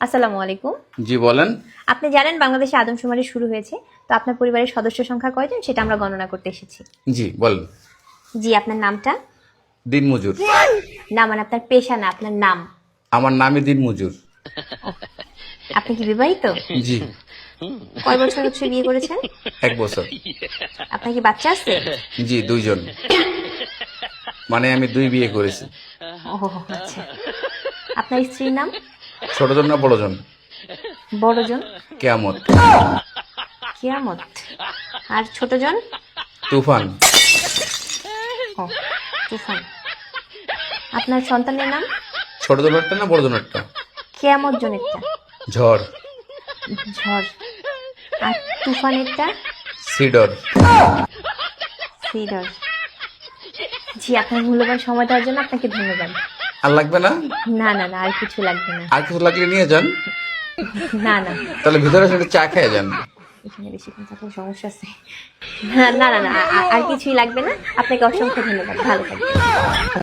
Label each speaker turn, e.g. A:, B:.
A: আসসালামু আলাইকুম।
B: জি বলেন।
A: আপনি জানেন বাংলাদেশে আদমশুমারি শুরু হয়েছে তো আপনার পরিবারের সদস্য সংখ্যা কয়জন সেটা আমরা গণনা করতে এসেছি।
B: জি বলেন।
A: জি আপনার নামটা?
B: দিন মজুর
A: না মানে আপনার পেশা না আপনার নাম?
B: আমার নামই দিন মজুর
A: আপনি কি বিবাহিত?
B: জি।
A: কয় বছর হচ্ছে বিয়ে করেছেন?
B: এক বছর।
A: আপনার কি বাচ্চা আছে?
B: জি দুইজন। মানে আমি দুই বিয়ে করেছি।
A: ও আচ্ছা। আপনার স্ত্রীর নাম?
B: ছোটজন না বড়জন
A: বড়জন
B: কেয়ামত।
A: কিয়ামত? আর ছোটজন
B: তুফান।
A: ও তুফান। আপনার সন্তানের নাম?
B: ছোটজন একটা না বড়জন একটা?
A: কেয়ামত জনেরটা
B: ঝড়।
A: ঝড়। আর তুফানেরটা
B: সিডর।
A: সিডর। জি আপনার মূল্যবান সময় দেওয়ার জন্য আপনাকে ধন্যবাদ।
B: আর লাগবে না?
A: না না না আর কিছু লাগবে না।
B: আর কিছু লাগলে নিয়ে যান।
A: না না।
B: তাহলে ভিতরে সেটা চা খেয়ে যান।
A: এখানে বেশিক্ষণ থাকলে সমস্যা আছে। না না না আর কিছুই লাগবে না। আপনাকে অসংখ্য ধন্যবাদ। ভালো থাকবেন।